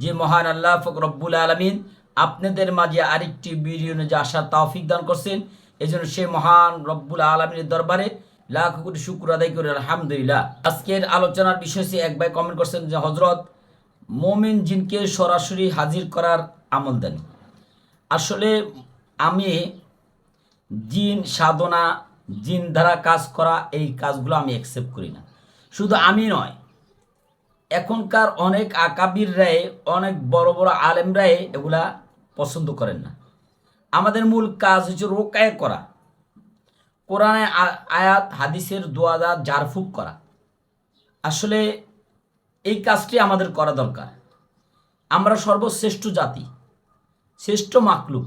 যে মহান আল্লাহ ফক রব্বুল আলামিন আপনাদের মাঝে আরেকটি ভিডিও নিয়ে আসার তৌফিক দান করছেন। এজন্য সে মহান রব্বুল আলমীর দরবারে লাখ কোটি শুক্র আদায় করি, আলহামদুলিল্লাহ। আজকের আলোচনার বিষয় এক ভাই কমেন্ট করছেন যে হজরত মোমিন জিনকে সরাসরি হাজির করার আমল দেন। আসলে আমি জিন সাধনা, জিন দ্বারা কাজ করা এই কাজগুলো আমি অ্যাকসেপ্ট করি না। শুধু আমি নয় এখনকার অনেক আকাবির রায়ে অনেক বড় বড় আলেম রায়ে এগুলা পছন্দ করেন না। আমাদের মূল কাজ হচ্ছে রোকায় করা। কোরআনে আয়াত, হাদিসের দোয়াদা জারফুক করা। আসলে এই কাজটি আমাদের করা দরকার। আমরা সর্বশ্রেষ্ঠ জাতি, শ্রেষ্ঠ মাকলুক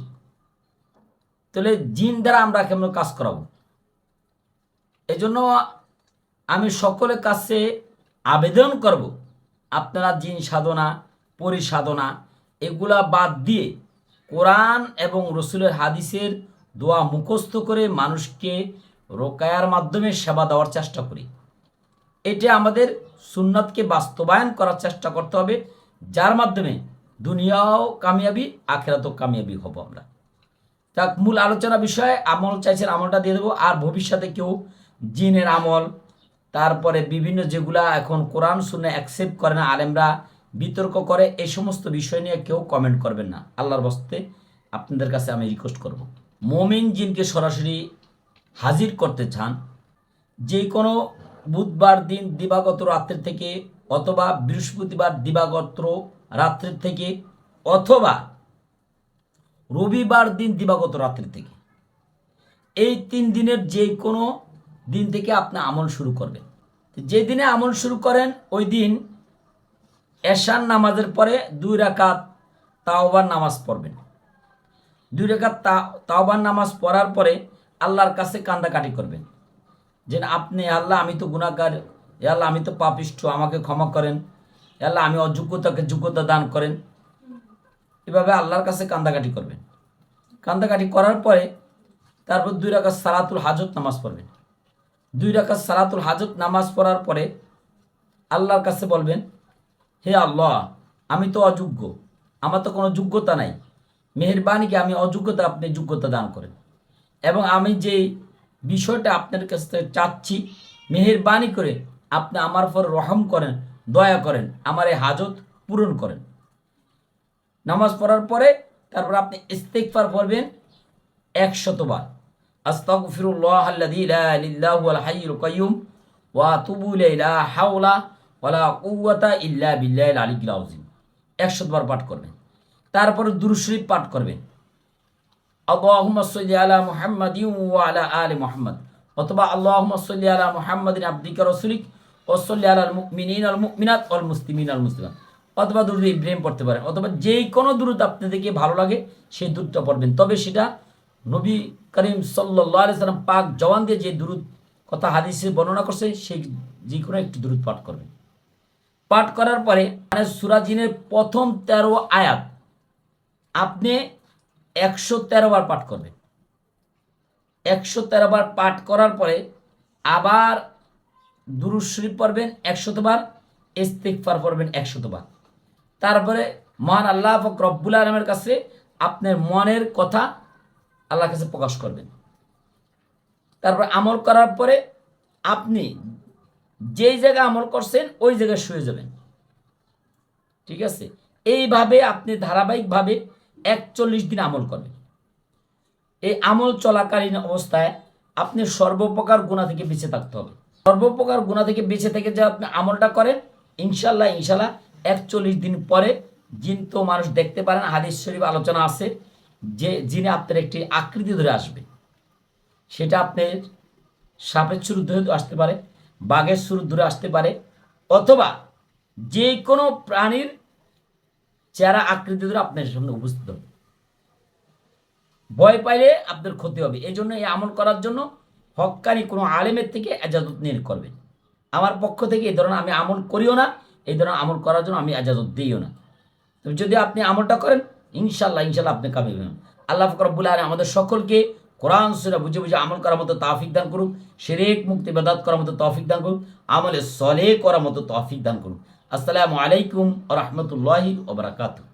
তাহলে জিন দ্বারা আমরা কেমন কাজ করাবো? এজন্য আমি সকলের কাছে আবেদন করব আপনারা জিন সাধনা পরিসাধনা এগুলা বাদ দিয়ে কোরআন এবং রসুলের হাদিসের দোয়া মুখস্থ করে মানুষকে রোকায়ার মাধ্যমে সেবা দেওয়ার চেষ্টা করি। এটা আমাদের সুন্নাতকে বাস্তবায়ন করার চেষ্টা করতে হবে, যার মাধ্যমে দুনিয়াও কামিয়াবি, আখেরাতও কামিয়াবি হব আমরা। তা মূল আলোচনা বিষয়ে আমল চাইছেন আমলটা দিয়ে দেবো, আর ভবিষ্যতে কেউ জিনের আমল তারপরে বিভিন্ন যেগুলা এখন কোরআন শুনে অ্যাকসেপ্ট করে না, আলেমরা বিতর্ক করে এই সমস্ত বিষয় নিয়ে কেউ কমেন্ট করবেন না। আল্লাহর বস্তে আপনাদের কাছে আমি রিকোয়েস্ট করব। মমিন জিনকে সরাসরি হাজির করতে চান যে কোনো বুধবার দিন দিবাগত রাত্রের থেকে অথবা বৃহস্পতিবার দিবাগত রাত্রের থেকে অথবা রবিবার দিন দিবাগত রাত্রি থেকে, এই তিন দিনের যে কোনো দিন থেকে আপনি আমল শুরু করবেন। যে দিনে আমল শুরু করেন, ওই দিন এশান নামাজের পরে দুই রাকাত তাওবার নামাজ পড়বেন। দুই রেখাত তাওবার নামাজ পড়ার পরে আল্লাহর কাছে কান্দাকাটি করবেন। যে আপনি আল্লাহ, আমি তো গুণাকার আল্লাহ, আমি তো পাপিষ্ঠ, আমাকে ক্ষমা করেন। আল্লাহ, আমি অযোগ্যতাকে যোগ্যতা দান করেন। এভাবে আল্লাহর কাছে কান্দাকাটি করবেন। কান্দাকাটি করার পরে তারপর দুই রাকাত সালাতুল হাজত নামাজ পড়বেন। দুই রাকাত সালাতুল হাজত নামাজ পড়ার পরে আল্লাহর কাছে বলবেন, হে আল্লাহ, আমি তো অযোগ্য। আমার তো কোনো যোগ্যতা নাই। মেহরবানিকে আমি অযোগ্যতা, আপনি যোগ্যতা দান করেন। এবং আমি যে বিষয়টা আপনার কাছ থেকে চাচ্ছি, মেহরবানি করে আপনি আমার উপর রহম করেন, দয়া করেন, আমার এই হাজত পূরণ করেন। নামাজ পড়ার পরে তারপর আপনি ইস্তেকফার পড়বেন একশতবার। ওয়াল হাইয়ুল কাইয়্যুম ওয়া আতুবু ইলাইহি, লা হাওলা ওয়ালা কুওয়াতা ইল্লা বিল্লাহিল আলিয়্যিল আযীম। একশতবার পাঠ করবেন। তারপরে দুরূদ শরীফ পাঠ করবেন। আলা মুহাম্মাদিন ওয়া আলা আলি মুহাম্মদ। অথবা আল্লাহুম্মা সাল্লি আলা মুহাম্মাদিন আবদিকা রাসূলিক ওয়া সাল্লি আলাল মুমিনিন আল মুমিনাত মুসলিমিন আল অথবা দুরুদ ইব্রাহিম পড়তে পারেন। অথবা যেই কোনো দুরুদ আপনাদেরকে ভালো লাগে, সেই দুরুদটা পড়বেন। তবে সেটা নবী করিম সাল্লাহ আলি সাল্লাম পাক জওয়ান দিয়ে যে দুরুদ কথা হাদিসে বর্ণনা করছে, সেই যে কোনো একটি দুরুদ পাঠ করবেন পাঠ করার পরে মানে সুরাজিনের প্রথম তেরো আয়াত আপনি একশো তেরো বার পাঠ করবেন। একশো তেরো বার পাঠ করার পরে আবার দুরুদ শরীফ পড়বেন একশতবার ইস্তিগফার পড়বেন একশতবার তারপরে মহান আল্লাহ পাক রব্বুল আলমের কাছে আপনার মনের কথা আল্লাহর কাছে প্রকাশ করবেন। তারপর আমল করার পরে আপনি যেই জায়গায় আমল করছেন, ওই জায়গায় শুয়ে যাবেন। ঠিক আছে? এইভাবে আপনি ধারাবাহিকভাবে একচল্লিশ দিন আমল করবেন। এই আমল চলাকালীন অবস্থায় আপনি সর্বপ্রকার গুণা থেকে বেঁচে থাকতে হবে। সর্বপ্রকার গুণা থেকে বেঁচে থেকে যে আপনি আমলটা করেন ইনশাল্লাহ ইনশাল্লাহ একচল্লিশ দিন পরে জিন তো মানুষ দেখতে পারেন, হাদিস শরীফ আলোচনা আছে যে জিনে আপনার একটি আকৃতি ধরে আসবে, সেটা আপনার সাপের শুরু ধরে আসতে পারে, বাঘের শুরু ধরে আসতে পারে, অথবা যে কোনো প্রাণীর চেহারা আকৃতি ধরে আপনার সামনে উপস্থিত হবে। ভয় পাইলে আপনার ক্ষতি হবে। এই জন্য এই আমল করার জন্য হক্কানি কোনো আলেমের থেকে এজাজত নিয়ে করবেন আমার পক্ষ থেকে এই ধরনের আমি আমল করিও না, এই ধরনের আমল করার জন্য আমি এজাজত দিইও না। যদি আপনি আমলটা করেন ইনশাল্লাহ ইনশাল্লাহ আপনি কামিবেন আল্লাহ ফকরবুল আলী আমাদের সকলকে কোরআন, সুরা, বুঝে বুঝে আমল করার মতো তাফিক দান করুক, শেরেক মুক্তি বেদাত করার মতো তৌফিক দান করুক, আমলে সলে করার মতো তৌফিক দান করুক। আসসালামু আলাইকুম রহমতুল্লাহি ওবরাকাতুহ